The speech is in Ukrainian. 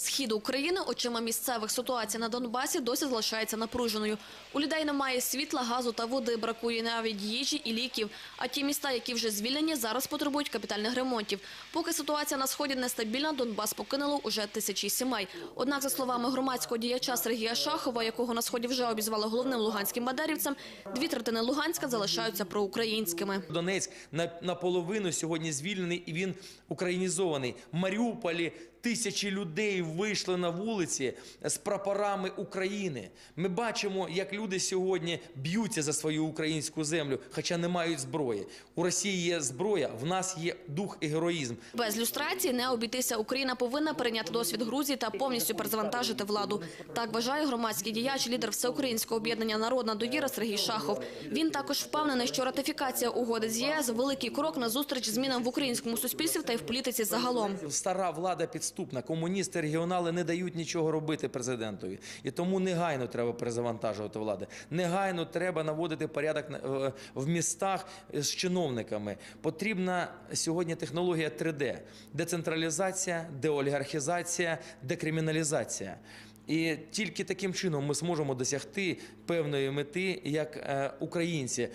Схід України очима місцевих ситуація на Донбасі досі залишається напруженою. У людей немає світла, газу та води, бракує навіть їжі і ліків. А ті міста, які вже звільнені, зараз потребують капітальних ремонтів. Поки ситуація на сході нестабільна, Донбас покинуло уже тисячі сімей. Однак, за словами громадського діяча Сергія Шахова, якого на сході вже обізвали головним луганським бандерівцем, дві третини Луганська залишаються проукраїнськими. Донецьк наполовину сьогодні звільнений і він українізований. Маріуполі тисячі людей вийшли на вулиці з прапорами України. Ми бачимо, як люди сьогодні б'ються за свою українську землю, хоча не мають зброї. У Росії є зброя, в нас є дух і героїзм. Без люстрації не обійтися. Україна повинна перейняти досвід Грузії та повністю перезавантажити владу. Так вважає громадський діяч, лідер всеукраїнського об'єднання Народна довіра Сергій Шахов. Він також впевнений, що ратифікація угоди з ЄС великий крок на зустріч змінам в українському суспільстві та й в політиці загалом. Стара влада підступна. Комуністи, регіонали не дають нічого робити президентові. І тому негайно треба перезавантажувати влади. Негайно треба наводити порядок на- в- містах з чиновниками. Потрібна сьогодні технологія 3D. Децентралізація, деолігархізація, декриміналізація. І тільки таким чином ми зможемо досягти певної мети як е, українці.